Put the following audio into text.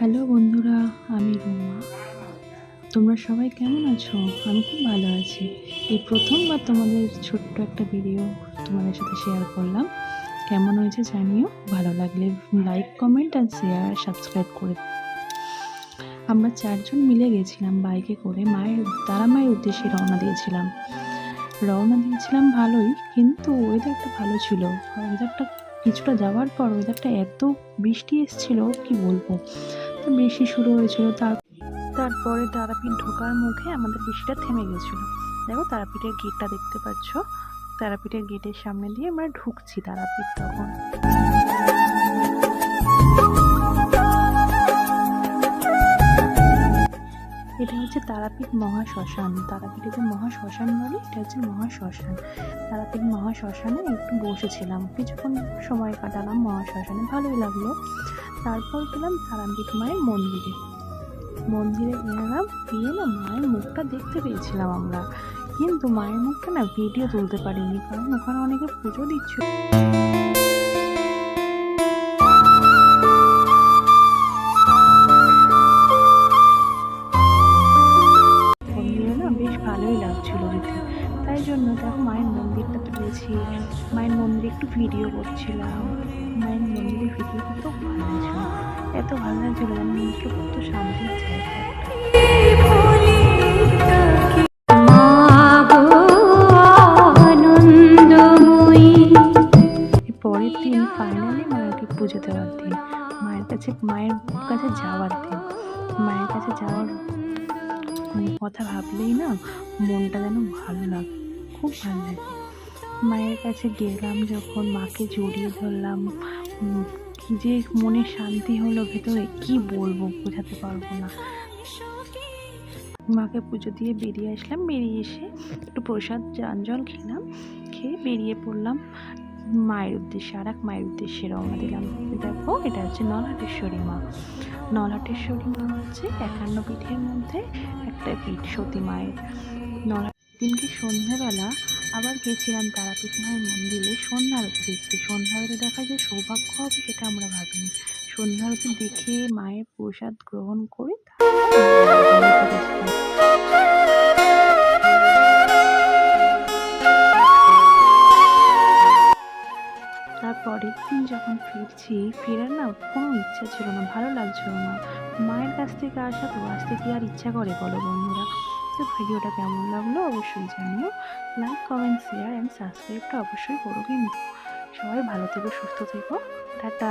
Hello বন্ধুরা, আমি রুমা। তোমরা সবাই কেমন আছো? আমি খুব ভালো আছি। এই প্রথমবার তোমাদের ছোট্ট একটা ভিডিও তোমাদের সাথে শেয়ার করলাম। কেমন হয়েছে জানিও? ভালো লাগলে লাইক কমেন্ট আর শেয়ার সাবস্ক্রাইব করে আমরা চারজন মিলে গেছিলাম বাইকে করে। মায়ের, তারা মায়ের উদ্দেশ্যে রওনা দিয়েছিলাম। রওনা দিয়েছিলাম ভালোই, কিন্তু ওয়েদারটা ভালো ছিল। ওয়েদারটা কিছুটা যাওয়ার পর ওয়েদারটা এত বৃষ্টি এসেছিল, কি বলব? তো বৃষ্টি শুরু হয়েছিল তার তারপরে তারাপীঠ ঢোকার মুখে আমাদের বৃষ্টিটা থেমে গেছিল। দেখো তারাপীঠের গেটটা দেখতে পাচ্ছ। তারাপীঠের গেটের সামনে দিয়ে আমরা ঢুকছি তারাপীঠ তখন। এটা হচ্ছে তারাপীঠ মহাশ্মশান। তারাপীঠে যে মহাশ্মশান বলে, এটা হচ্ছে মহাশ্মশান। তারাপীঠ মহাশ্মশানে একটু বসেছিলাম। কিছুক্ষণ সময় কাটালাম মহাশ্মশানে। ভালোই লাগল। তারপর গেলাম তারাপীঠ মায়ের মন্দিরে। মন্দিরে গেলাম, গিয়ে না মায়ের মুখটা দেখতে পেয়েছিলাম আমরা। কিন্তু মায়ের মুখটা না ভিডিও তুলতে পারিনি, কারণ ওখানে অনেকে পুজো দিচ্ছিল। দেখো মায়ের মন্দিরটা তুলেছি। মায়ের মন্দিরে একটু ভিডিও করছিলাম। মায়ের মন্দিরে ভিডিও করতেও ভালো লাগছিল এত ভালো লাগছিল যেন মন্দিরটা কত শান্তির জায়গা পরের দিন ফাইনালি মায়েরকে পুজো দেওয়ার দিন। মায়ের কাছে মায়ের কাছে যাওয়ার দিন। মায়ের কাছে যাওয়ার মানে কথা ভাবলেই না মনটা যেন ভালো লাগে খুব ভালো লাগে। মায়ের কাছে গেলাম যখন মাকে জড়িয়ে ধরলাম। যে মনে শান্তি হলো ভেতরে, কি বলব বোঝাতে পারব না। মাকে পুজো দিয়ে বেরিয়ে আসলাম। বেরিয়ে এসে একটু প্রসাদ জল খেলাম। খেয়ে বেরিয়ে পড়লাম মায়ের উদ্দেশ্যে। আর এক মায়ের উদ্দেশ্যে রওনা দিলাম। দেখো, এটা হচ্ছে নলহাটেশ্বরী মা। নলহাটেশ্বরী মা হচ্ছে একান্ন পীঠের মধ্যে একটা পীঠ সতী মায়ের। নলা দিনকে সন্ধ্যাবেলা আবার গেছিলাম তারাপীঠ মায়ের মন্দিরে। সন্ধ্যা আরতি দেখতে। সন্ধ্যা আরতি দেখা যে সৌভাগ্য হবে সেটা আমরা ভাবিনি। সন্ধ্যা আরতি দেখে মায়ের প্রসাদ গ্রহণ করে। তারপরের দিন যখন ফিরছি, ফেরার না কোনো ইচ্ছা ছিল না, ভালো লাগছিল না। মায়ের কাছ থেকে আসা তো, আসতে কি আর ইচ্ছা করে বলো বন্ধুরা? তো ভিডিওটা কেমন লাগল অবশ্যই জানিও। লাইক কমেন্ট শেয়ার অ্যান্ড সাবস্ক্রাইবটা অবশ্যই করো কিন্তু সবাই ভালো থেকো, সুস্থ থেকো। টাটা।